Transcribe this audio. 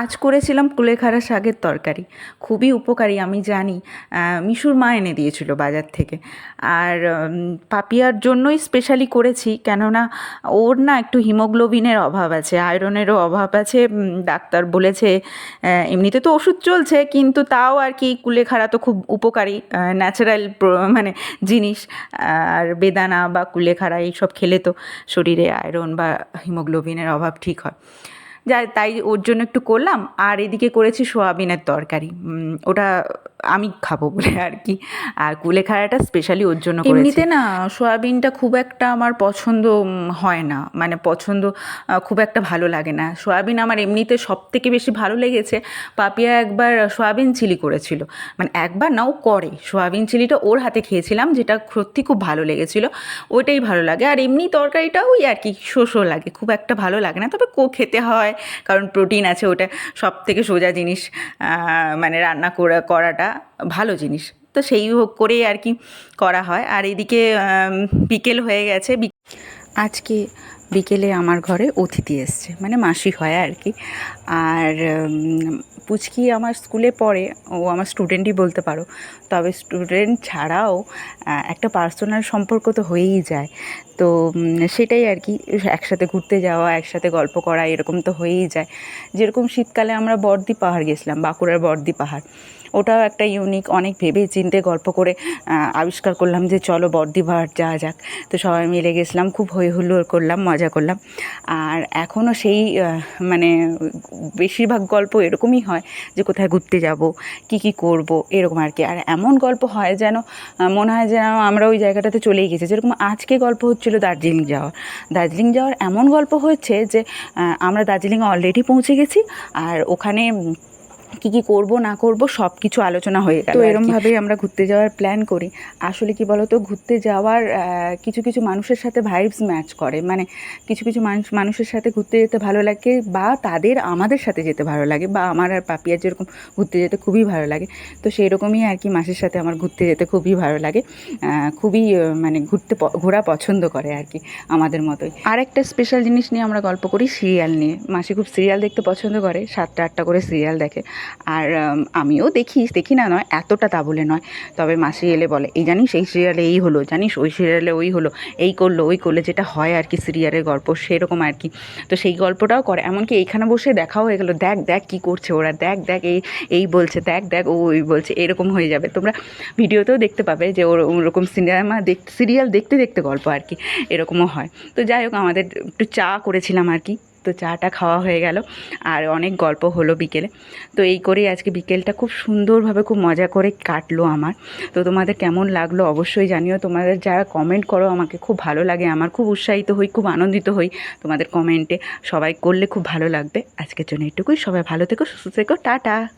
আজ করেছিলাম কুলেখাড়া শাকের তরকারি। খুবই উপকারী, আমি জানি। মিশুর মা এনে দিয়েছিল বাজার থেকে। আর পাপিয়ার জন্যই স্পেশালি করেছি, কেননা ওর না একটু হিমোগ্লোবিনের অভাব আছে আয়রনেরও অভাব আছে। ডাক্তার বলেছে এমনিতে তো ওষুধ চলছে, কিন্তু তাও আর কি কুলেখাড়া তো খুব উপকারী ন্যাচারাল মানে জিনিস। আর বেদানা বা কুলেখাড়া এইসব খেলে তো শরীরে আয়রন বা হিমোগ্লোবিনের অভাব ঠিক হয়। যা তাই ওর জন্য একটু করলাম। আর এদিকে করেছি সোয়াবিনের তরকারি। ওটা আমি খাব বলে আর কি। আর কুলেখাড়াটা স্পেশালি ওর জন্য এমনিতে না, সোয়াবিনটা খুব একটা আমার পছন্দ হয় না। মানে পছন্দ খুব একটা ভালো লাগে না। সোয়াবিন আমার এমনিতে সব থেকে বেশি ভালো লেগেছে। পাপিয়া একবার সোয়াবিন চিলি করেছিল। মানে একবার না, ও করে। সোয়াবিন চিলিটা ওর হাতে খেয়েছিলাম, যেটা সত্যি খুব ভালো লেগেছিল। ওইটাই ভালো লাগে। আর এমনি তরকারিটা ওই আর কি শোষো লাগে। খুব একটা ভালো লাগে না। তবে কো খেতে হয়, কারণ প্রোটিন আছে, ওটা সব থেকে সোজা জিনিস মানে রান্না করা, করাটা। ভালো জিনিস। তো সেই করেই আর কি করা হয়। আর এদিকে বিকেল হয়ে গেছে। আজকে বিকেলে আমার ঘরে অতিথি এসছে মানে মাসি হয় আর কি। আর পুচকি আমার স্কুলে পড়ে, ও আমার স্টুডেন্টই বলতে পারো। তবে স্টুডেন্ট ছাড়াও একটা পার্সোনাল সম্পর্ক তো হয়েই যায়। তো সেটাই আর কি, একসাথে ঘুরতে যাওয়া, একসাথে গল্প করা, এরকম তো হয়েই যায়। যেরকম শীতকালে আমরা বর্দি পাহাড় গেছিলাম, বাঁকুড়ার বর্দি পাহাড়। ওটাও একটা ইউনিক অনেক ভেবে চিন্তে গল্প করে আবিষ্কার করলাম যে চলো বর্দি পাহাড় যাওয়া যাক। তো সবাই মিলে গেছিলাম, খুব হই হুল্লোড় করলাম মজা করলাম। আর এখনও সেই মানে বেশিরভাগ গল্প এরকমই হয় যে কোথায় ঘুরতে যাব, কি কি করব, এরকম আর কি। আর এমন গল্প হয় যেন মনে হয় যেন আমরা ওই জায়গাটাতে চলেই গেছি। যেরকম আজকে গল্প হচ্ছিল দার্জিলিং যাওয়ার। দার্জিলিং যাওয়ার এমন গল্প হচ্ছে যে আমরা দার্জিলিংয়ে অলরেডি পৌঁছে গেছি। আর ওখানে কি কি করব না করব সব কিছু আলোচনা হয়ে গেল তো এরমভাবেই আমরা ঘুরতে যাওয়ার প্ল্যান করি। আসলে কি বলতো ঘুরতে যাওয়ার কিছু কিছু মানুষের সাথে ভাইবস ম্যাচ করে। মানে কিছু কিছু মানুষ মানুষের সাথে ঘুরতে যেতে ভালো লাগে বা তাদের আমাদের সাথে যেতে ভালো লাগে বা আমার আর পাপিয়ার যেরকম ঘুরতে যেতে খুবই ভালো লাগে। তো সেই রকমই আর কি মাসির সাথে আমার ঘুরতে যেতে খুবই ভালো লাগে। খুবই মানে ঘুরতে ঘোরা পছন্দ করে আর কি আমাদের মতোই। আর একটা স্পেশাল জিনিস নিয়ে আমরা গল্প করি সিরিয়াল নিয়ে। মাসি খুব সিরিয়াল দেখতে পছন্দ করে সাতটা আটটা করে সিরিয়াল দেখে। আর আমিও দেখি দেখি না নয়, এতটা তা বলে নয়। তবে মাসি এলে বলে, এই জানিস, এই সিরিয়ালে এই হলো, জানিস, ওই সিরিয়ালে ওই হলো, এই করল, ওই করলে যেটা হয় আর কি সিরিয়ালের গল্প, সেরকম আর কি। তো সেই গল্পটাও করে, এমনকি এইখানে বসে দেখাও হয়ে গেলো, দেখ দেখ কী করছে ওরা, দেখ দেখ এই এই বলছে, দেখ দেখ ও ওই বলছে, এরকম হয়ে যাবে। তোমরা ভিডিওতেও দেখতে পাবে যে ওর ওরকম সিনেমা দেখ, সিরিয়াল দেখতে দেখতে গল্প আর কি, এরকমও হয়। তো যাই হোক, আমাদের একটু চা করেছিলাম আর কি। তো চাটা খাওয়া হয়ে গেল আর অনেক গল্প হলো বিকেলে। তো এই করেই আজকে বিকেলটা খুব সুন্দরভাবে খুব মজা করে কাটলো আমার। তো তোমাদের কেমন লাগল অবশ্যই জানিও। তোমাদের যারা কমেন্ট করো, আমাকে খুব ভালো লাগে। আমার খুব উৎসাহিত হই, খুব আনন্দিত হই তোমাদের কমেন্টে সবাই করলে খুব ভালো লাগবে। আজকের জন্য এটুকুই। সবাই ভালো থেকো, সুস্থ থেকো। টাটা!